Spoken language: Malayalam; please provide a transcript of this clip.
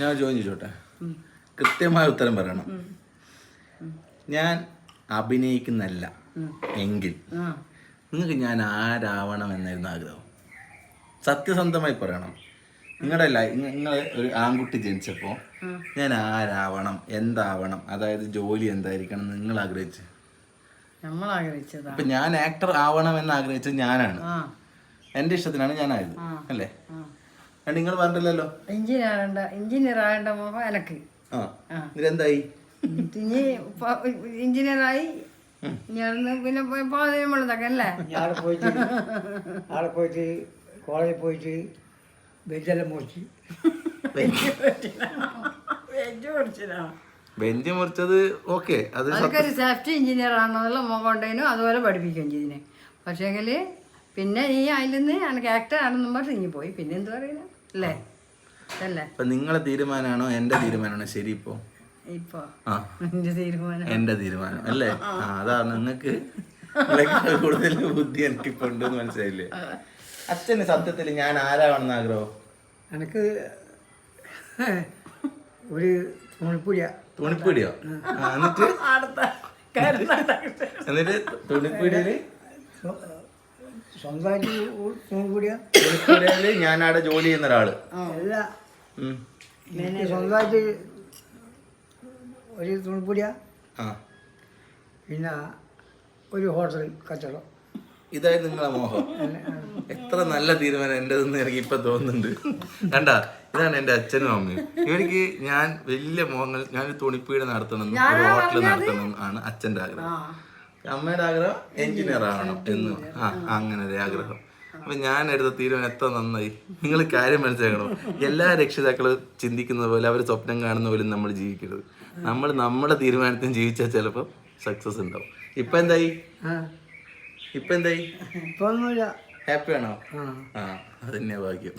ഞാൻ ചോദ്യം ചോദിച്ചോട്ടെ? കൃത്യമായ ഉത്തരം പറയണം. ഞാൻ അഭിനയിക്കുന്നല്ല എങ്കിൽ നിങ്ങൾക്ക് ഞാൻ ആരാവണം എന്നായിരുന്നു ആഗ്രഹം? സത്യസന്ധമായി പറയണം. നിങ്ങളുടെ ലൈ നിങ്ങൾ ഒരു ആൺകുട്ടി ജനിച്ചപ്പോൾ ഞാൻ ആരാവണം എന്താവണം അതായത് ജോലി എന്തായിരിക്കണം നിങ്ങൾ ആഗ്രഹിച്ച്? നമ്മൾ ആഗ്രഹിച്ചതാ. അപ്പൊ ഞാൻ ആക്ടർ ആവണം എന്ന് ആഗ്രഹിച്ചത് ഞാനാണ്. എന്റെ ഇഷ്ടത്തിനാണ് ഞാനായത്. അല്ലേ? നിങ്ങൾ പറഞ്ഞില്ലല്ലോ. എഞ്ചിനീയർ ആകണ്ട എഞ്ചിനീയർ ആകണ്ട മോഹം എനക്ക്. ആ ഇതെന്തായി ഇനി എഞ്ചിനീയറായി. ഞാൻ പിന്നെ പോയി പാതയമുള്ളതൊക്കെ അല്ലേ? അവിടെ പോയിട്ട് അവിടെ പോയിട്ട് കോളേജിൽ പോയിട്ട് ബെഞ്ചെല്ലാം മുറിച്ച്. ബെഞ്ച് മുറിച്ചത് ഓക്കെ അത് അതൊക്കെ സേഫ്റ്റി എഞ്ചിനീയർ ആണെന്നുള്ള മോഹം ഉണ്ടേനും അതുപോലെ പഠിപ്പിക്കുകയും ചെയ്തിനെ പക്ഷേങ്കിൽ പിന്നെ ഈ അതിൽ നിന്ന് എനിക്ക് ആക്ടർ ആണെന്നും പറഞ്ഞ് ഇനി പോയി. പിന്നെ എന്ത് പറയുന്നത് അല്ലേ അല്ലേ അപ്പൊ നിങ്ങളെ തീരുമാനമാണോ എന്റെ തീരുമാനമാണോ ശരി ഇപ്പോ. എന്റെ ആ. എന്റെ തീരുമാനം എന്റെ തീരുമാനം അല്ലേ? അതാ നിങ്ങക്ക് കൂടുതൽ ബുദ്ധി എനിക്കിപ്പോ ഉണ്ടെന്ന് മനസ്സിലായില്ലേ അച്ഛന് സത്യത്തിൽ ഞാൻ ആരാവണമെന്ന് ആഗ്രഹം? എനിക്ക് ഒരു തുണിപ്പുടിയോ എന്നിട്ട്? എന്നിട്ട് തുണിപ്പീടിയിൽ സ്വന്തമായിട്ട് ഞാൻ അവിടെ ജോലി ചെയ്യുന്ന ഒരാൾ. അല്ല. ഉം. എനിക്ക് സ്വന്തമായിട്ട് ഒരു തുണിപ്പൂടിയ ആ. പിന്നെ ഒരു ഹോട്ടൽ കച്ചവടം. ഇതായിരുന്നു നിങ്ങളെ മോഹം. എത്ര നല്ല തീരുമാനം എന്റെതെന്ന് എനിക്ക് ഇപ്പൊ തോന്നുന്നുണ്ട്. കണ്ട? ഇതാണ് എന്റെ അച്ഛനും അമ്മയും. ഇവർക്ക് ഞാൻ വലിയ മോഹങ്ങൾ ഞാൻ ഒരു തുണിപ്പീട് നടത്തണം ഒരു ഹോട്ടൽ നടത്തണം ആണ് അച്ഛന്റെ ആഗ്രഹം. അമ്മയുടെ ആഗ്രഹം എഞ്ചിനീയർ ആവണം എന്ന്. ആ അങ്ങനെ ഒരു ആഗ്രഹം. അപ്പൊ ഞാൻ എടുത്ത തീരുമാനം എത്ര നന്നായി. നിങ്ങൾ കാര്യം മനസ്സിലാക്കണം. എല്ലാ രക്ഷിതാക്കളും ചിന്തിക്കുന്നത് പോലെ അവർ സ്വപ്നം കാണുന്ന പോലും നമ്മൾ ജീവിക്കരുത്. നമ്മൾ നമ്മുടെ തീരുമാനത്തിന് ജീവിച്ചാൽ ചിലപ്പോൾ സക്സസ് ഉണ്ടാവും. ഇപ്പൊ എന്തായി? ഇപ്പൊ എന്തായി? ഹാപ്പി ആണോ? ആ. അതന്നെ ഭാഗ്യം.